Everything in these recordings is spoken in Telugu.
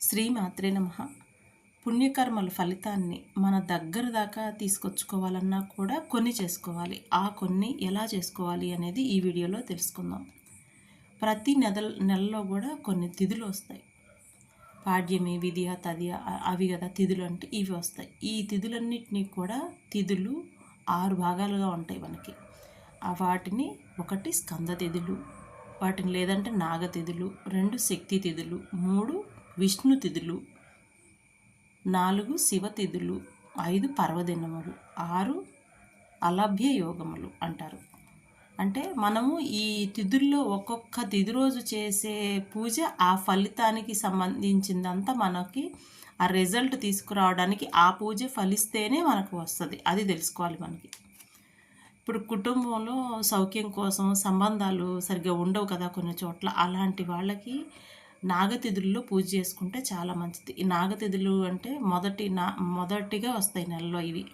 శ్రీమాత్రే నమ. పుణ్యకర్మల ఫలితాన్ని మన దగ్గర దాకా తీసుకొచ్చుకోవాలన్నా కూడా కొన్ని చేసుకోవాలి. ఆ కొన్ని ఎలా చేసుకోవాలి అనేది ఈ వీడియోలో తెలుసుకుందాం. ప్రతి నెల నెలలో కూడా కొన్ని తిథులు వస్తాయి. పాడ్యమి విధియ తదియ అవి కదా తిథులు అంటే ఇవి వస్తాయి. ఈ తిథులన్నింటినీ కూడా తిథులు ఆరు భాగాలుగా ఉంటాయి మనకి. ఆ వాటిని ఒకటి స్కంద తిథులు వాటిని లేదంటే నాగతిథులు రెండు శక్తి తిథులు మూడు విష్ణు తిథులు నాలుగు శివతిథులు ఐదు పర్వదినములు ఆరు అలభ్య యోగములు అంటారు. అంటే మనము ఈ తిథుల్లో ఒక్కొక్క తిథి రోజు చేసే పూజ ఆ ఫలితానికి సంబంధించిందంతా మనకి ఆ రిజల్ట్ తీసుకురావడానికి ఆ పూజ ఫలిస్తేనే మనకు వస్తుంది. అది తెలుసుకోవాలి మనకి. ఇప్పుడు కుటుంబంలో సౌఖ్యం కోసం సంబంధాలు సరిగ్గా ఉండవు కదా కొన్ని చోట్ల. అలాంటి వాళ్ళకి నాగతిథుల్లో పూజ చేసుకుంటే చాలా మంచిది. ఈ నాగతిథులు అంటే మొదటి నా మొదటిగా వస్తాయి నెలలో ఇవి.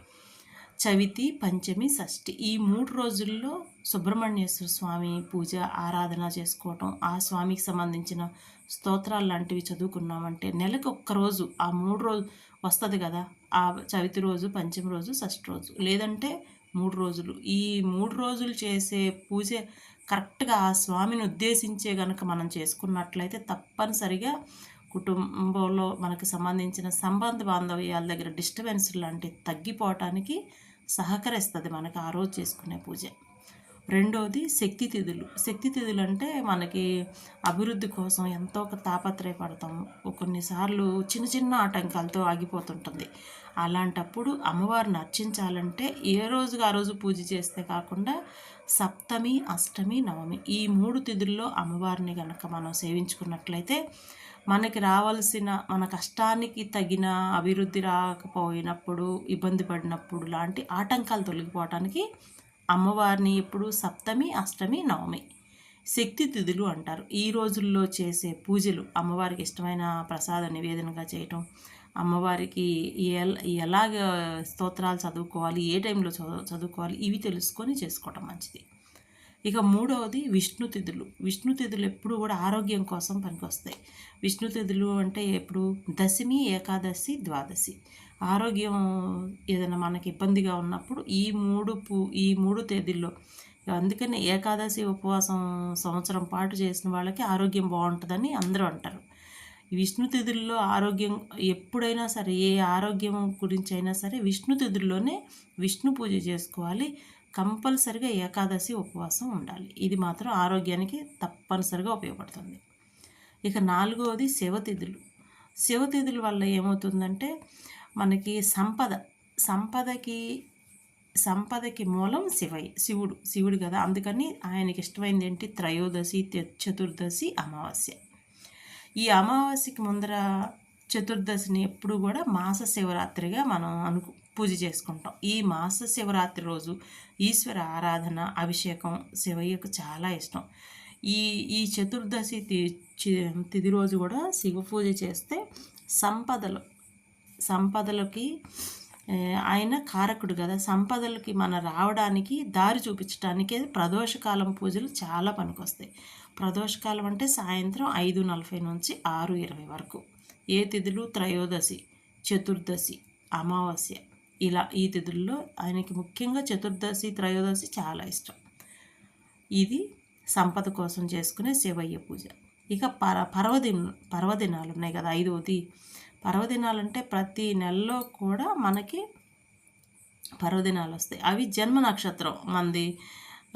చవితి పంచమి షష్ఠి. ఈ మూడు రోజుల్లో సుబ్రహ్మణ్యేశ్వర స్వామి పూజ ఆరాధన చేసుకోవటం ఆ స్వామికి సంబంధించిన స్తోత్రాలు లాంటివి చదువుకున్నామంటే నెలకు ఒక్కరోజు ఆ మూడు రోజు వస్తుంది కదా ఆ చవితి రోజు పంచమి రోజు షష్ఠి రోజు. లేదంటే మూడు రోజులు. ఈ మూడు రోజులు చేసే పూజ కరెక్ట్గా ఆ స్వామిని ఉద్దేశించే గనక మనం చేసుకున్నట్లయితే తప్పనిసరిగా కుటుంబంలో మనకు సంబంధించిన సంబంధ బాంధవ్యాల దగ్గర డిస్టర్బెన్స్ లాంటివి తగ్గిపోవటానికి సహకరిస్తుంది మనకి ఆ రోజు చేసుకునే పూజ. రెండోది శక్తి తిథులు శక్తి తిథులు అంటే మనకి అభివృద్ధి కోసం ఎంతో ఒక తాపత్రయపడతాము. కొన్నిసార్లు చిన్న చిన్న ఆటంకాలతో ఆగిపోతుంటుంది. అలాంటప్పుడు అమ్మవారిని అర్చించాలంటే ఏ రోజుకి ఆ రోజు పూజ చేస్తే కాకుండా సప్తమి అష్టమి నవమి ఈ మూడు తిథుల్లో అమ్మవారిని కనుక మనం సేవించుకున్నట్లయితే మనకి రావాల్సిన మన కష్టానికి తగిన అభివృద్ధి రాకపోయినప్పుడు ఇబ్బంది పడినప్పుడు లాంటి ఆటంకాలు తొలగిపోవటానికి అమ్మవారిని ఎప్పుడు సప్తమి అష్టమి నవమి శక్తి తిథులు అంటారు. ఈ రోజుల్లో చేసే పూజలు అమ్మవారికి ఇష్టమైన ప్రసాద నివేదనగా చేయటం అమ్మవారికి ఎలాగ స్తోత్రాలు చదువుకోవాలి ఏ టైంలో చదువు చదువుకోవాలి ఇవి తెలుసుకొని చేసుకోవటం మంచిది. ఇక మూడవది విష్ణు తిథులు విష్ణు తిథులు ఎప్పుడు కూడా ఆరోగ్యం కోసం పనికొస్తాయి. విష్ణు తిథులు అంటే ఎప్పుడు? దశమి ఏకాదశి ద్వాదశి. ఆరోగ్యం ఏదైనా మనకి ఇబ్బందిగా ఉన్నప్పుడు ఈ మూడు పూ ఈ మూడు తేదీల్లో అందుకని ఏకాదశి ఉపవాసం సంవత్సరం పాటు చేసిన వాళ్ళకి ఆరోగ్యం బాగుంటుందని అందరూ అంటారు. విష్ణుతిథుల్లో విష్ణు తిథుల్లో ఆరోగ్యం ఎప్పుడైనా సరే ఏ ఆరోగ్యం గురించి అయినా సరే విష్ణు తిథుల్లోనే విష్ణు పూజ చేసుకోవాలి. కంపల్సరిగా ఏకాదశి ఉపవాసం ఉండాలి. ఇది మాత్రం ఆరోగ్యానికి తప్పనిసరిగా ఉపయోగపడుతుంది. ఇక నాలుగవది శివతిథులు. శివతిథుల వల్ల ఏమవుతుందంటే మనకి సంపద సంపదకి సంపదకి మూలం శివయ్య శివుడు శివుడు కదా. అందుకని ఆయనకి ఇష్టమైంది ఏంటి? త్రయోదశి చతుర్దశి అమావాస్య. ఈ అమావాస్యకి ముందర చతుర్దశిని ఎప్పుడు కూడా మాస శివరాత్రిగా మనం అనుకు పూజ చేసుకుంటాం. ఈ మాస శివరాత్రి రోజు ఈశ్వర ఆరాధన అభిషేకం శివయ్యకు చాలా ఇష్టం. ఈ ఈ చతుర్దశి తిది రోజు కూడా శివ పూజ చేస్తే సంపదలు సంపదలకి ఆయన కారకుడు కదా సంపదలకి మన రావడానికి దారి చూపించడానికి ప్రదోషకాలం పూజలు చాలా పనికొస్తాయి. ప్రదోషకాలం అంటే సాయంత్రం ఐదు నలభై నుంచి ఆరు ఇరవై వరకు. ఏ తిథులు? త్రయోదశి చతుర్దశి అమావాస్య. ఇలా ఈ తిథుల్లో ఆయనకి ముఖ్యంగా చతుర్దశి త్రయోదశి చాలా ఇష్టం. ఇది సంపద కోసం చేసుకునే శివయ్య పూజ. ఇక పర పర్వదిన పర్వదినాలు ఉన్నాయి కదా ఐదవది. పర్వదినాలు అంటే ప్రతి నెలలో కూడా మనకి పర్వదినాలు వస్తాయి. అవి జన్మ నక్షత్రం మంది.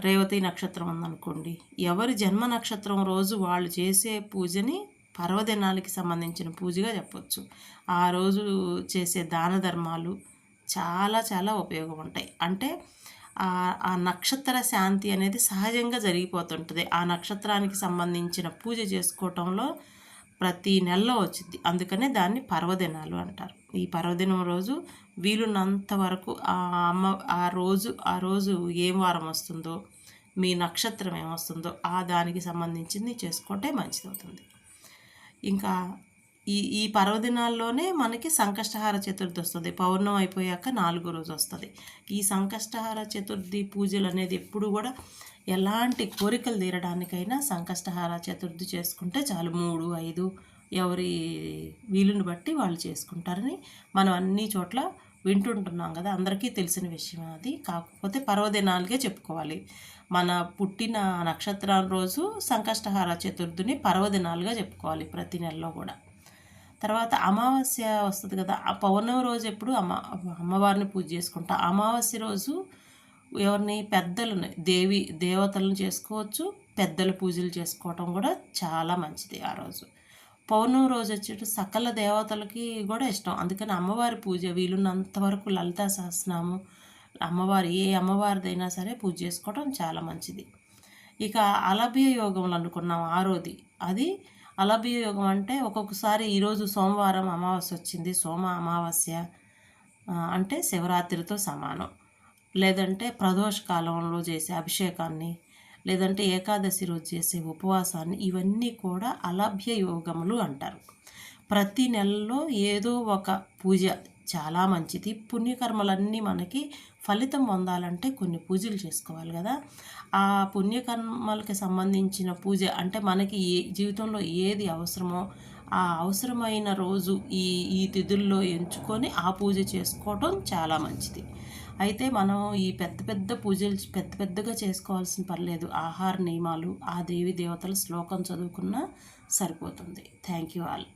రేవతి నక్షత్రం ఉందనుకోండి. ఎవరి జన్మ నక్షత్రం రోజు వాళ్ళు చేసే పూజని పర్వదినాలకి సంబంధించిన పూజగా చెప్పొచ్చు. ఆ రోజు చేసే దాన ధర్మాలు చాలా చాలా ఉపయోగం ఉంటాయి. అంటే ఆ నక్షత్ర శాంతి అనేది సహజంగా జరిగిపోతుంటుంది. ఆ నక్షత్రానికి సంబంధించిన పూజ చేసుకోవటంలో ప్రతి నెలలో వచ్చింది అందుకనే దాన్ని పర్వదినాలు అంటారు. ఈ పర్వదినం రోజు వీలున్నంత వరకు ఆ అమ్మ ఆ రోజు ఆ రోజు ఏం వారం వస్తుందో మీ నక్షత్రం ఏమొస్తుందో ఆ దానికి సంబంధించింది చేసుకుంటే మంచిదవుతుంది. ఇంకా ఈ ఈ పర్వదినాల్లోనే మనకి సంకష్టహార చతుర్థి వస్తుంది. పౌర్ణం అయిపోయాక నాలుగో రోజు వస్తుంది. ఈ సంకష్టహార చతుర్థి పూజలు అనేది ఎప్పుడు కూడా ఎలాంటి కోరికలు తీరడానికైనా సంకష్టహార చతుర్థి చేసుకుంటే చాలు. మూడు ఐదు ఎవరి వీలుని బట్టి వాళ్ళు చేసుకుంటారని మనం అన్ని చోట్ల వింటుంటున్నాం కదా అందరికీ తెలిసిన విషయం అది. కాకపోతే పర్వదినాలుగే చెప్పుకోవాలి. మన పుట్టిన నక్షత్రం రోజు సంకష్టహార చతుర్థిని పర్వదినాలుగా చెప్పుకోవాలి ప్రతి నెలలో కూడా. తర్వాత అమావాస్య వస్తుంది కదా ఆ పౌర్ణమి రోజు ఎప్పుడు అమ్మ అమ్మవారిని పూజ చేసుకుంటా. అమావాస్య రోజు ఎవరిని పెద్దలను దేవి దేవతలను చేసుకోవచ్చు. పెద్దల పూజలు చేసుకోవటం కూడా చాలా మంచిది ఆ రోజు. పౌర్ణమి రోజు వచ్చేట సకల దేవతలకి కూడా ఇష్టం. అందుకని అమ్మవారి పూజ వీలున్నంత వరకు లలితా సహస్రనామం అమ్మవారి ఏ అమ్మవారిదైనా సరే పూజ చేసుకోవడం చాలా మంచిది. ఇక అలభ్య యోగములు అనుకున్నాం ఆరోది అది అలభ్య యోగం అంటే ఒక్కొక్కసారి ఈరోజు సోమవారం అమావాస్య వచ్చింది. సోమ అమావాస్య అంటే శివరాత్రితో సమానం. లేదంటే ప్రదోష కాలంలో చేసే అభిషేకాన్ని లేదంటే ఏకాదశి రోజు చేసే ఉపవాసాన్ని ఇవన్నీ కూడా అలభ్య యోగములు అంటారు. ప్రతి నెలలో ఏదో ఒక పూజ చాలా మంచిది. పుణ్యకర్మలన్నీ మనకి ఫలితం పొందాలంటే కొన్ని పూజలు చేసుకోవాలి కదా. ఆ పుణ్యకర్మలకి సంబంధించిన పూజ అంటే మనకి ఏ జీవితంలో ఏది అవసరమో ఆ అవసరమైన రోజు ఈ ఈ తిథుల్లో ఎంచుకొని ఆ పూజ చేసుకోవటం చాలా మంచిది. అయితే మనం ఈ పెద్ద పెద్ద పూజలు పెద్ద పెద్దగా చేసుకోవాల్సిన పర్లేదు. ఆహార నియమాలు ఆ దేవి దేవతల శ్లోకం చదువుకున్నా సరిపోతుంది. Thank you all.